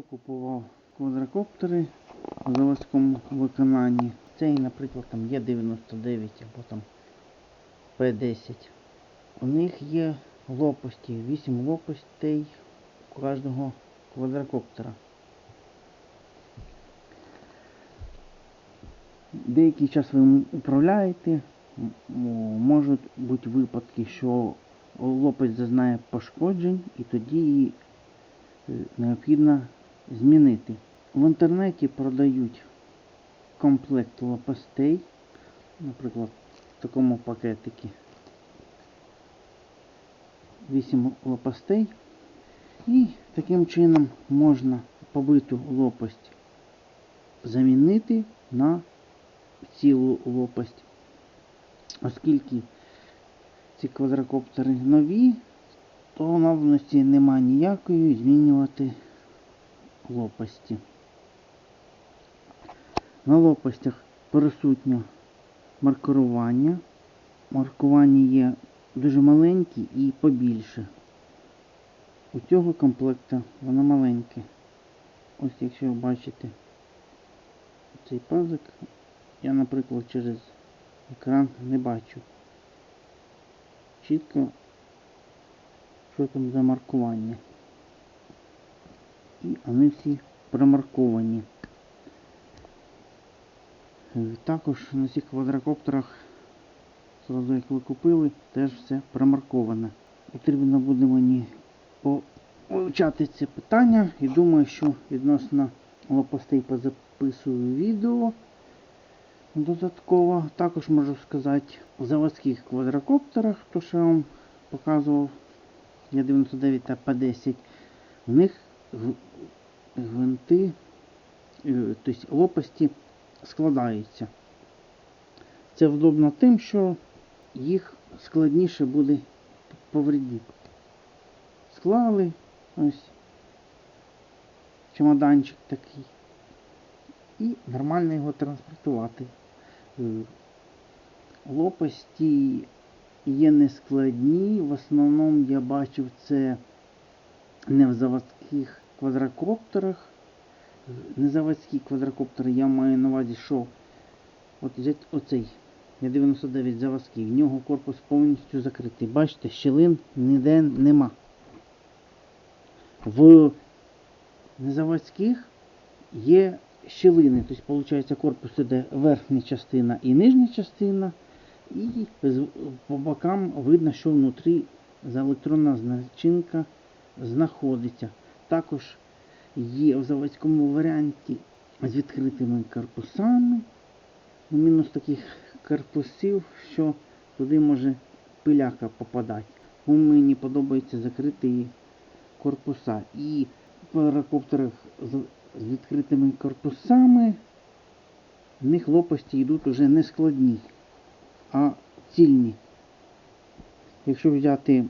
Хто купував квадрокоптери в заводському виконанні? Цей, наприклад, там є 99 або там P10. У них є лопасті, 8 лопастей у кожного квадрокоптера. Деякий час ви управляєте, можуть бути випадки, що лопасть зазнає пошкоджень і тоді е, необхідно змінити. В інтернеті продають комплект лопастей, наприклад, в такому пакетикі 8 лопастей. І таким чином можна побиту лопасть замінити на цілу лопасть. Оскільки ці квадрокоптери нові, то надобності нема ніякої змінювати лопасті. На лопастях присутнє маркування. Маркування є дуже маленькі і побільше. У цього комплекта воно маленьке. Ось якщо ви бачите цей пазик, я, наприклад, через екран не бачу. Чітко, що там за маркування. І вони всі промарковані. Е, Також на цих квадрокоптерах, зразу як ви купили, теж все промарковане. Потрібно буде мені вивчати це питання і думаю, що відносно лопастей позаписую відео додатково. Також можу сказати, у заводських квадрокоптерах, то що я вам показував, є 99 та P10, в них гвинти, е, тобто лопасті складаються. Це вдобно тим, що їх складніше буде повредити. Склали ось чемоданчик такий. І нормально його транспортувати. Е, Лопасті є нескладні. В основному я бачив це не в заводських квадрокоптерах. Е, Не заводські квадрокоптери, я маю на увазі, що от взять оцей. Я 99 заводський, в нього корпус повністю закритий. Бачите, щілин ніде нема. В незаводських є щілини, тобто, виходить, корпус іде верхня частина і нижня частина, і по бокам видно, що внутрі за електронна начинка знаходиться. Також є в заводському варіанті з відкритими корпусами. Ну, Мінус таких корпусів, що туди може пиляка попадати. У мені подобається закриті корпуса. І в квадрокоптерах з відкритими корпусами в них лопасті йдуть уже не складні, а цільні. Якщо взяти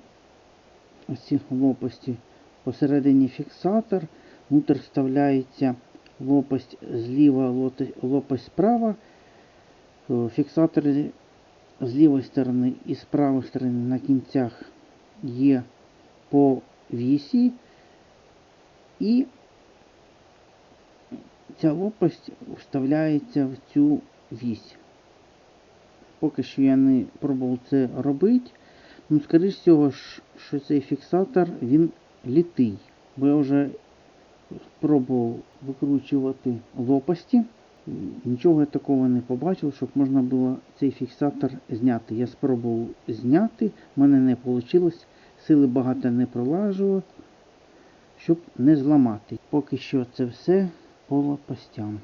ось ці лопасті посередині фіксатор, внутрь вставляється лопасть зліва, лопасть справа, Е, фіксатор з- лівої сторони і з правої сторони на кінцях є по вісі, і ця лопасть вставляється в цю вісь. Поки що я не пробував це робити. Ну, скоріш всього, що цей фіксатор він літий. Бо я вже пробував викручувати лопасті. Нічого я такого не побачив, щоб можна було цей фіксатор зняти. Я спробував зняти, в мене не вийшло, сили багато не пролажував, щоб не зламати. Поки що це все по лопастям.